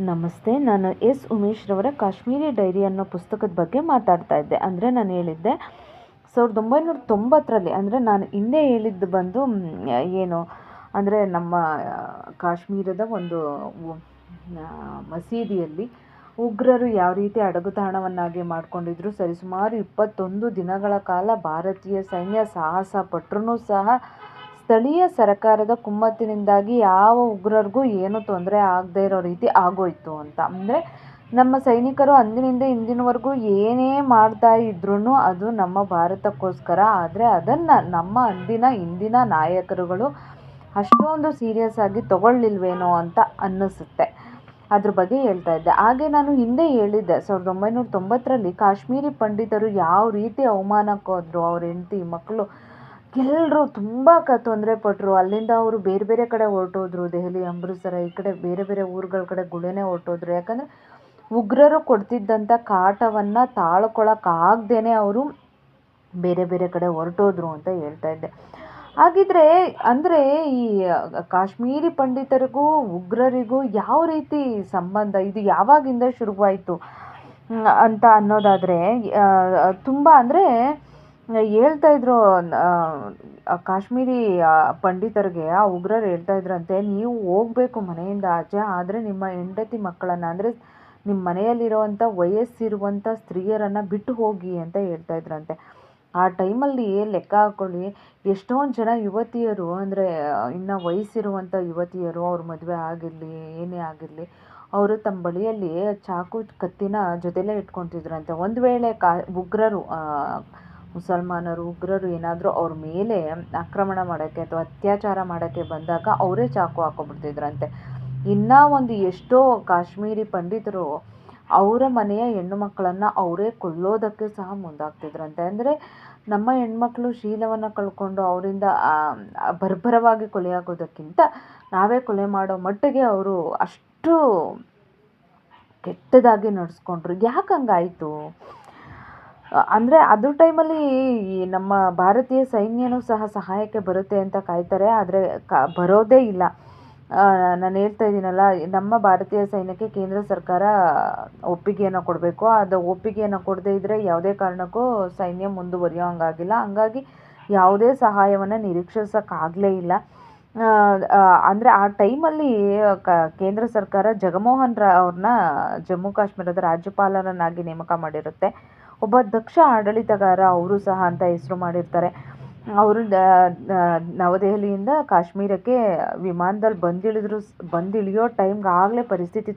ನಮಸ್ತೆ, ನಾನು ಎಸ್. ಉಮೇಶ್ ರವರ ಕಾಶ್ಮೀರಿ ಡೈರಿ ಅನ್ನೋ ಪುಸ್ತಕದ ಬಗ್ಗೆ ಮಾತಾಡ್ತಾ ಇದ್ದೆ. ಅಂದರೆ ನಾನು ಹೇಳಿದ್ದೆ, ಸಾವಿರದ ಒಂಬೈನೂರ ತೊಂಬತ್ತರಲ್ಲಿ, ಅಂದರೆ ನಾನು ಹಿಂದೆ ಹೇಳಿದ್ದು ಬಂದು ಏನು, ಅಂದರೆ ನಮ್ಮ ಕಾಶ್ಮೀರದ ಒಂದು ಮಸೀದಿಯಲ್ಲಿ ಉಗ್ರರು ಯಾವ ರೀತಿ ಅಡಗುತಾಣವನ್ನಾಗಿ ಮಾಡಿಕೊಂಡಿದ್ರು, ಸರಿಸುಮಾರು ಇಪ್ಪತ್ತೊಂದು ದಿನಗಳ ಕಾಲ ಭಾರತೀಯ ಸೈನ್ಯ ಸಾಹಸ ಪಟ್ಟರೂ ಸಹ ಸ್ಥಳೀಯ ಸರ್ಕಾರದ ಕುಮ್ಮತ್ತಿನಿಂದಾಗಿ ಯಾವ ಉಗ್ರರಿಗೂ ಏನು ತೊಂದರೆ ಆಗದೇ ಇರೋ ರೀತಿ ಆಗೋಯ್ತು ಅಂತ. ಅಂದರೆ ನಮ್ಮ ಸೈನಿಕರು ಅಂದಿನಿಂದ ಇಂದಿನವರೆಗೂ ಏನೇ ಮಾಡ್ತಾ ಇದ್ರೂ ಅದು ನಮ್ಮ ಭಾರತಕ್ಕೋಸ್ಕರ. ಆದರೆ ಅದನ್ನು ನಮ್ಮ ಅಂದಿನ, ಇಂದಿನ ನಾಯಕರುಗಳು ಅಷ್ಟೊಂದು ಸೀರಿಯಸ್ ಆಗಿ ತಗೊಳ್ಳಿಲ್ವೇನೋ ಅಂತ ಅನ್ನಿಸುತ್ತೆ. ಅದ್ರ ಬಗ್ಗೆ ಹೇಳ್ತಾ ಇದ್ದೆ. ಹಾಗೆ ನಾನು ಹಿಂದೆ ಹೇಳಿದ್ದೆ, ಸಾವಿರದ ಒಂಬೈನೂರ ತೊಂಬತ್ತರಲ್ಲಿ ಕಾಶ್ಮೀರಿ ಪಂಡಿತರು ಯಾವ ರೀತಿ ಅವಮಾನಕ್ಕೋದ್ರು, ಅವ್ರ ಹೆಂಡತಿ ಮಕ್ಕಳು ಎಲ್ಲರೂ ತುಂಬ ಕ ತೊಂದರೆ ಪಟ್ಟರು ಅಲ್ಲಿಂದ ಅವರು ಬೇರೆ ಬೇರೆ ಕಡೆ ಹೊರಟೋದ್ರು. ದೆಹಲಿ, ಅಮೃತ್ಸರ, ಈ ಕಡೆ ಬೇರೆ ಬೇರೆ ಊರುಗಳ ಕಡೆ ಗುಳೆನೇ ಹೊರಟೋದ್ರು. ಯಾಕಂದರೆ ಉಗ್ರರು ಕೊಡ್ತಿದ್ದಂಥ ಕಾಟವನ್ನು ತಾಳ್ಕೊಳಕ್ಕಾಗ್ದೇ ಅವರು ಬೇರೆ ಬೇರೆ ಕಡೆ ಹೊರಟೋದ್ರು ಅಂತ ಹೇಳ್ತಾ ಇದ್ದೆ. ಹಾಗಿದ್ರೆ ಅಂದರೆ ಈ ಕಾಶ್ಮೀರಿ ಪಂಡಿತರಿಗೂ, ಉಗ್ರರಿಗೂ ಯಾವ ರೀತಿ ಸಂಬಂಧ? ಇದು ಯಾವಾಗಿಂದ ಶುರುವಾಯಿತು? ಅಂತ ಅನ್ನೋದಾದರೆ ತುಂಬ ಅಂದರೆ ಹೇಳ್ತಾ ಇದ್ರು ಆ, ಕಾಶ್ಮೀರಿ ಪಂಡಿತರಿಗೆ ಆ ಉಗ್ರರು ಹೇಳ್ತಾ ಇದ್ರಂತೆ ನೀವು ಹೋಗಬೇಕು ಮನೆಯಿಂದ ಆಚೆ ಆದರೆ ನಿಮ್ಮ ಹೆಂಡತಿ ಮಕ್ಕಳನ್ನು ಅಂದರೆ ನಿಮ್ಮ ಮನೆಯಲ್ಲಿರುವಂಥ ವಯಸ್ಸಿರುವಂಥ ಸ್ತ್ರೀಯರನ್ನು ಬಿಟ್ಟು ಹೋಗಿ ಅಂತ ಹೇಳ್ತಾ ಇದ್ರಂತೆ ಆ ಟೈಮಲ್ಲಿ ಲೆಕ್ಕ ಹಾಕ್ಕೊಳ್ಳಿ ಎಷ್ಟೊಂದು ಜನ ಯುವತಿಯರು ಅಂದರೆ ಇನ್ನು ವಯಸ್ಸಿರುವಂಥ ಯುವತಿಯರು ಅವ್ರ ಮದುವೆ ಆಗಿರಲಿ ಏನೇ ಆಗಿರಲಿ ಅವರು ತಮ್ಮ ಬಳಿಯಲ್ಲಿ ಚಾಕು ಕತ್ತಿನ ಜೊತೆಲೇ ಇಟ್ಕೊತಿದ್ರಂತೆ ಒಂದು ವೇಳೆ ಕಾ ಉಗ್ರರು ಮುಸಲ್ಮಾನರು, ಉಗ್ರರು ಏನಾದರೂ ಅವ್ರ ಮೇಲೆ ಆಕ್ರಮಣ ಮಾಡೋಕ್ಕೆ ಅಥವಾ ಅತ್ಯಾಚಾರ ಮಾಡೋಕ್ಕೆ ಬಂದಾಗ ಅವರೇ ಚಾಕು ಹಾಕೊಬಿಡ್ತಿದ್ರಂತೆ. ಇನ್ನೂ ಒಂದು ಎಷ್ಟೋ ಕಾಶ್ಮೀರಿ ಪಂಡಿತರು ಅವರ ಮನೆಯ ಹೆಣ್ಣು ಮಕ್ಕಳನ್ನು ಅವರೇ ಕೊಲ್ಲೋದಕ್ಕೆ ಸಹ ಮುಂದಾಗ್ತಿದ್ರಂತೆ. ಅಂದರೆ ನಮ್ಮ ಹೆಣ್ಮಕ್ಳು ಶೀಲವನ್ನು ಕಳ್ಕೊಂಡು ಅವರಿಂದ ಬರ್ಬರವಾಗಿ ಕೊಲೆಯಾಗೋದಕ್ಕಿಂತ ನಾವೇ ಕೊಲೆ ಮಾಡೋ ಮಟ್ಟಿಗೆ ಅವರು ಅಷ್ಟು ಕೆಟ್ಟದಾಗಿ ನಡೆಸ್ಕೊಂಡ್ರು. ಯಾಕೆ ಹಂಗಾಯಿತು? ಅಂದರೆ ಅದ್ರ ಟೈಮಲ್ಲಿ ಈ ನಮ್ಮ ಭಾರತೀಯ ಸೈನ್ಯನೂ ಸಹ ಸಹಾಯಕ್ಕೆ ಬರುತ್ತೆ ಅಂತ ಕಾಯ್ತಾರೆ, ಆದರೆ ಕ, ಬರೋದೇ ಇಲ್ಲ. ನಾನು ಹೇಳ್ತಾ ಇದ್ದೀನಲ್ಲ ನಮ್ಮ ಭಾರತೀಯ ಸೈನ್ಯಕ್ಕೆ ಕೇಂದ್ರ ಸರ್ಕಾರ ಒಪ್ಪಿಗೆಯನ್ನು ಕೊಡಬೇಕು. ಅದು ಒಪ್ಪಿಗೆಯನ್ನು ಕೊಡದೇ ಇದ್ದರೆ ಯಾವುದೇ ಕಾರಣಕ್ಕೂ ಸೈನ್ಯ ಮುಂದುವರಿಯೋ ಹಂಗಾಗಿಲ್ಲ. ಹಂಗಾಗಿ ಯಾವುದೇ ಸಹಾಯವನ್ನು ನಿರೀಕ್ಷಿಸೋಕ್ಕಾಗಲೇ ಇಲ್ಲ. ಅಂದರೆ ಆ ಟೈಮಲ್ಲಿ ಕ, ಕೇಂದ್ರ ಸರ್ಕಾರ ಜಗಮೋಹನ್ ರಾವ್ ಅವ್ರನ್ನ ಜಮ್ಮು ಕಾಶ್ಮೀರದ ರಾಜ್ಯಪಾಲರನ್ನಾಗಿ ನೇಮಕ ಮಾಡಿರುತ್ತೆ. ಒಬ್ಬ ದಕ್ಷ ಆಡಳಿತಗಾರ ಅವರು ಸಹ ಅಂತ ಹೆಸರು ಮಾಡಿರ್ತಾರೆ. ಅವರು ನವದೆಹಲಿಯಿಂದ ಕಾಶ್ಮೀರಕ್ಕೆ ವಿಮಾನದಲ್ಲಿ ಬಂದಿಳಿದ್ರು, ಬಂದಿಳಿಯೋ ಟೈಮ್ಗೆ ಆಗಲೇ ಪರಿಸ್ಥಿತಿ